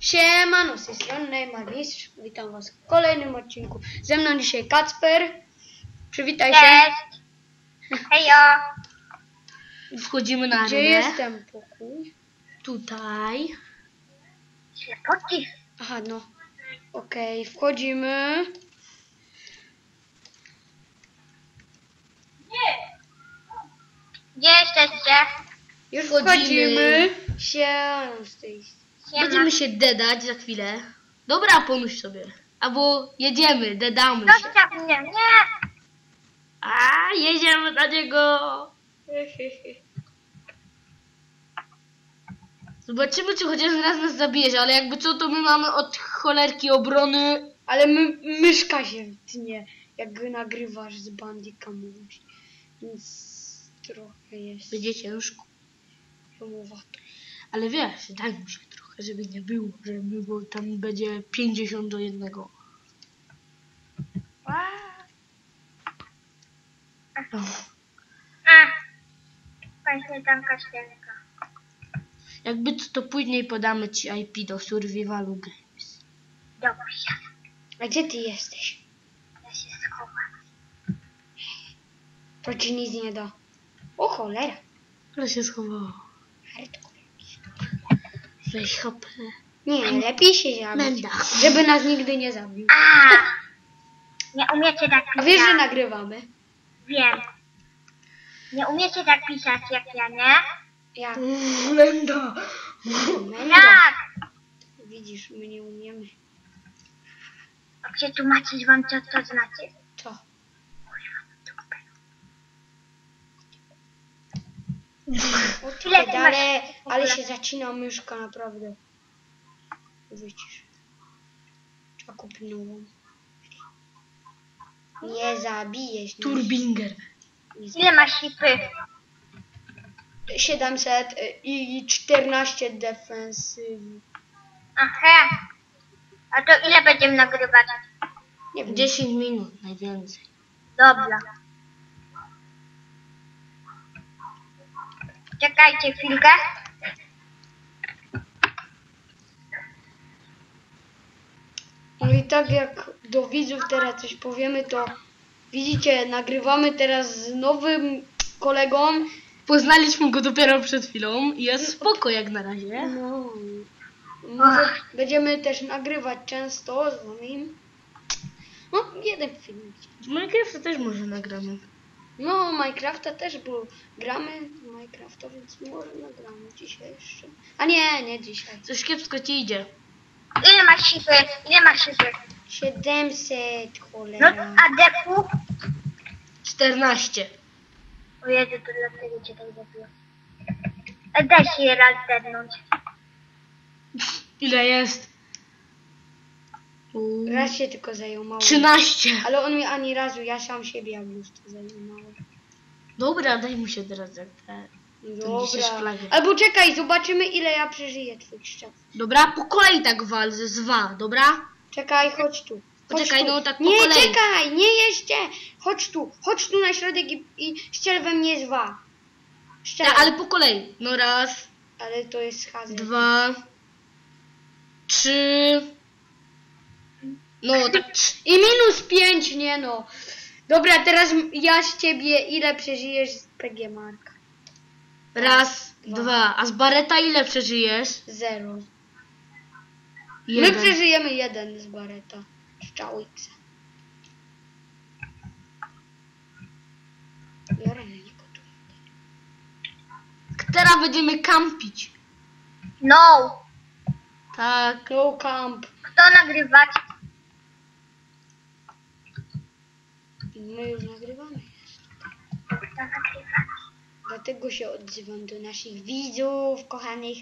Siemano, z tej strony Neymar Mistrz. Witam was w kolejnym odcinku. Ze mną dzisiaj Kacper. Przywitaj się. Cześć! Hejo! Wchodzimy na Gdzie arenę. jest ten pokój? Tutaj. Ślepotki! Aha, no. Okej, wchodzimy. Gdzie jesteście? Już Wchodzimy. wchodzimy. Siemano, z tej Siema. Będziemy się dedać za chwilę. Dobra, pomyśl sobie. Albo jedziemy, dedamy się. Zostaw mnie! Nie! A, jedziemy na niego. Zobaczymy, czy chociaż raz nas zabierze, ale jakby co, to my mamy od cholerki obrony. Ale my, myszka się tnie, jak nagrywasz z Bandicamem. Więc trochę jest Będzie ciężko. Ale wiesz, daj mu się trochę, żeby nie było, żeby było, tam będzie 50 do jednego. O, A! Właśnie tam kasztenka. jakby co, to później podamy ci IP do Survivalu Games. Dobrze. A gdzie ty jesteś? Ja się schowam. To ci nic nie da. O cholera. Ale się schowało. Weź hopę. Nie, lepiej się zabić. Żeby nas nigdy nie zabił. A! Nie umiecie tak pisać. Wiesz, że nagrywamy? Wiem. Nie umiecie tak pisać jak ja, nie? Ja. Menda. Menda. Tak! Widzisz, my nie umiemy. A przetłumaczyć wam co to znaczy? Co? O, Ile ty czekaj, masz ale, ale się zacina myszka, naprawdę. Wycisz. Trzeba kupić nową. Nie zabijesz. nie. Turbinger. Ile masz sipy? 700 y, i 14 defensyw. Aha. A to ile będziemy nagrywać? Nie wiem. 10 minut najwięcej. Dobra. Czekajcie chwilkę. No i tak jak do widzów teraz coś powiemy, to widzicie, nagrywamy teraz z nowym kolegą. Poznaliśmy go dopiero przed chwilą i jest spoko jak na razie. No. Może będziemy też nagrywać często z nim. No, jeden filmik. Z Minecrafta też może nagramy. No, Minecrafta też, bo gramy w Minecrafta, więc może nagramy dzisiaj jeszcze. A nie, nie dzisiaj. Coś kiepsko ci idzie. Ile masz sipy? Ile masz sipy? 700, No, cholera. a deku? 14. O Jezu, to dlatego cię tak zabiło. E, Daj się je raz zednąć. Ile jest? U, Raz się tylko zajął mało. 13. Ale on mi ani razu, ja sam siebie to zajmowałem. Dobra, daj mu się teraz jak te. Dobra. Albo czekaj, zobaczymy ile ja przeżyję twoich szczep. Dobra, po kolei tak wal ze zwa, dobra? Czekaj, chodź tu. Chodź Poczekaj, tu. no tak po Nie, kolei. czekaj, nie jeszcze. Chodź tu, chodź tu na środek i, i strzel we mnie zwa. Strzel. Tak, ale po kolei. No raz, ale to jest hazard. dwa, trzy. No tak. I minus pięć, nie no. Dobra, teraz ja z ciebie ile przeżyjesz z PG Marka? Raz, Dwa. dwa. A z Bareta ile przeżyjesz? Zero. My Jeden. przeżyjemy jeden z Bareta. Strzał X. Biorę. Teraz będziemy kampić. No. Tak. No camp. Kto nagrywać? My już nagrywamy. Dlatego się odzywam do naszych widzów, kochanych.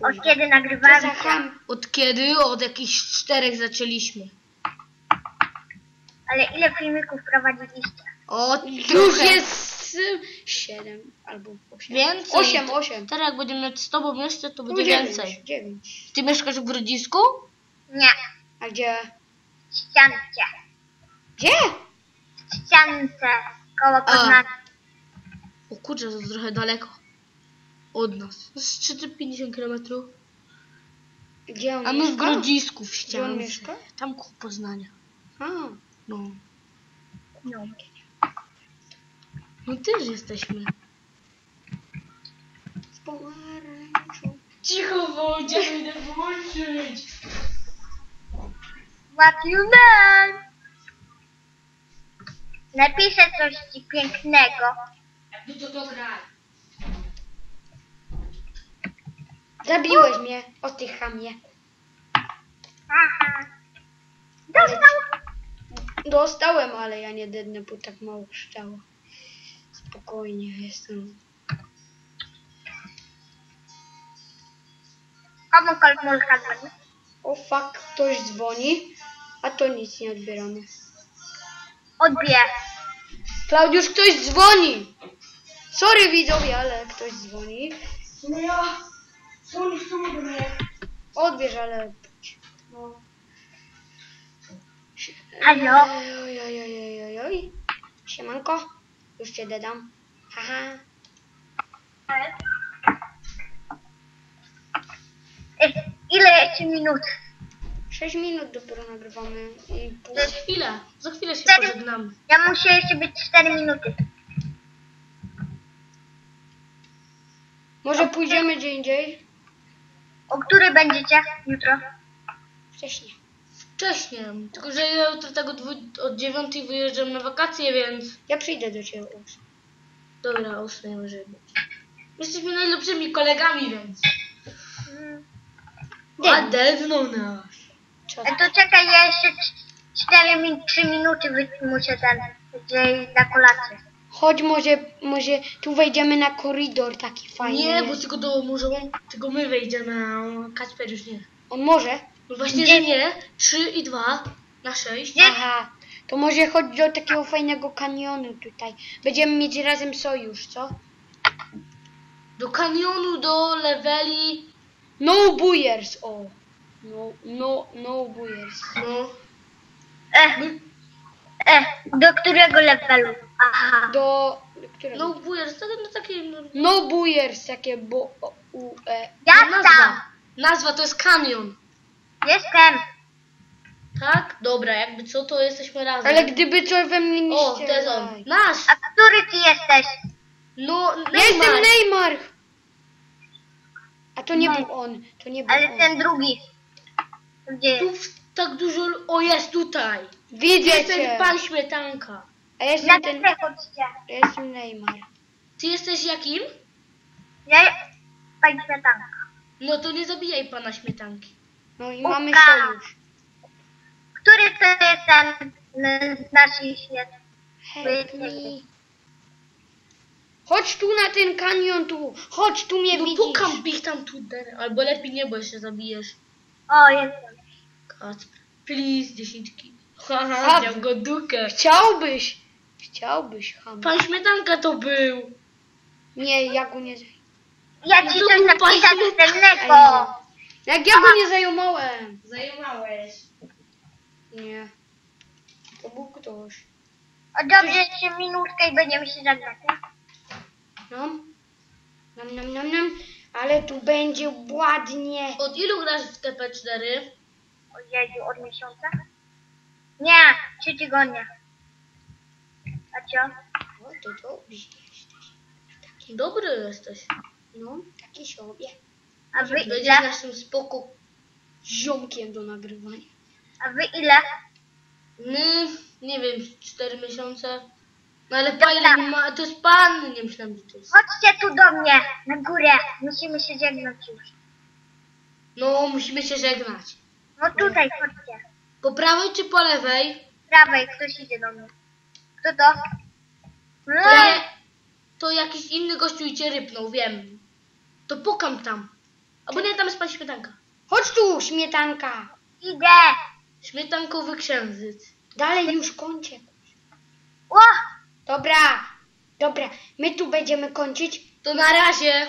Od kiedy Co ham. Od kiedy? Od jakichś czterech zaczęliśmy. Ale ile filmików prowadziliście? O, Już trochę. jest y, siedem albo osiem. Więcej. Osiem, osiem. Teraz jak będziemy z tobą jeszcze, to No, będzie dziewięć, więcej. Dziewięć. Ty mieszkasz w Grodzisku? Nie. A gdzie? W ściance. Gdzie? W ściance. Koło Poznania. O kurczę, to trochę daleko. Od nas. To jest 350 km. Gdzie on A my w mieszka? Grodzisku w Gdzie on ściance. mieszka? Tam koło Poznania. A, No. No. No też jesteśmy. z pomarańczą. Cicho, bo idziemy włączyć. What you learn? Napiszę coś ci pięknego. No to. Zabiłeś mnie, o ty chamie. Aha. Dostał. Dostałem, ale ja nie dednę, bo tak mało szczało. Spokojnie, jestem. Komu kolmulka dzwoni? O fuck, ktoś dzwoni, a to nic nie odbieramy. Odbierz. Klaudiusz, ktoś dzwoni! Sorry widzowie, ale ktoś dzwoni. No ja. Dzwonisz tu do mnie. Odbierz, ale... No. Halo? Oj, oj, oj, oj, oj. Siemanko, już cię dedam. Haha. Ej, Ile jeszcze minut? 6 minut dopiero nagrywamy i pół. Jest Chwilę. Za chwilę się Cztery- pożegnamy. Ja muszę jeszcze być 4 minuty. Może pójdziemy gdzie indziej? O której będziecie jutro? Wcześniej. Wcześniej. Tylko, że ja jutro tego dwu- od dziewiątej wyjeżdżam na wakacje, więc... Ja przyjdę do ciebie. Ups. Dobra, ósmej może być. Jesteśmy najlepszymi kolegami, więc... Mm. A dedną nas. Co? E, To czekaj, ja jeszcze 4 min 3 minuty wy- muszę ten, że na kolację. Chodź, może, może tu wejdziemy na koridor taki fajny. Nie, bo tylko do może on, tylko my wejdziemy, a Kacper już nie. On może? No właśnie, Nie. że nie. 3 i 2 na 6. Nie. Aha. To może chodź do takiego fajnego kanionu tutaj. Będziemy mieć razem sojusz, co? Do kanionu, do leveli. No buyers, o. No, no, no buyers. No. E, e, do którego levelu? Aha. Do... którego? No bujers, to no takie no, No buyers, takie bo... o, U, e. Ja tam. nazwa. Nazwa to jest kanion. Jestem. Tak? Dobra, jakby co, to jesteśmy razem. Ale gdyby coś we mnie nie O, to jest on. Nasz. A który ty jesteś? No, Ja jestem Neymar. Neymar! A to nie No. był on. To nie był Ale on. ten drugi. Gdzie Tu jest? w- tak dużo... O, jest tutaj. Widzę Jestem cię. pan śmietanka. A ja Na jestem ten... Ja jestem Neymar. Ty jesteś jakim? Ja pani śmietanka. No to nie zabijaj pana śmietanki. No i Uka. mamy sojusz. Który to jest ten z naszych? Help me. Chodź tu na ten kanion tu. Chodź tu mnie No widzisz. pukam ich tam tu, albo lepiej nie, bo jeszcze zabijesz. O, jestem. Kacper, please, dziesięćki. Haha, A- miał go dukę. Chciałbyś. Chciałbyś, ham. Pan śmietanka to był. Nie, ja go nie... Ja No ci to napisać pan cennego. Jak ja go nie zajumałem. Zajmowałeś. Nie. To był ktoś. O dobrze, jeszcze minutkę i będziemy się żegnać? Nam. Nam, nam, nam, nam. Ale tu będzie ładnie. Od ilu grasz w TP4? Jezu, od miesiąca? Nie, trzy tygodnie. A co? O, to dobrze jesteś. Dobry jesteś. No, taki sobie. A wy Będziesz ile? naszym spoko. Ziomkiem do nagrywania. A wy ile? My, nie wiem, 4 miesiące. No ale pan ile ma, to jest pan, nie myślałem, że to jest. Chodźcie tu do mnie, na górę. Musimy się żegnać już. No, musimy się żegnać. No tutaj, chodźcie. Po prawej czy po lewej? Prawej, ktoś idzie do mnie. Kto to? No, To, ja, to jakiś inny gościu i cię rypnął, wiem. To pukam tam. Albo nie, tam jest pan śmietanka. Chodź tu, śmietanka. idę. Śmietankowy księżyc. Dalej już kończę. O! Dobra, dobra. My tu będziemy kończyć. To na razie.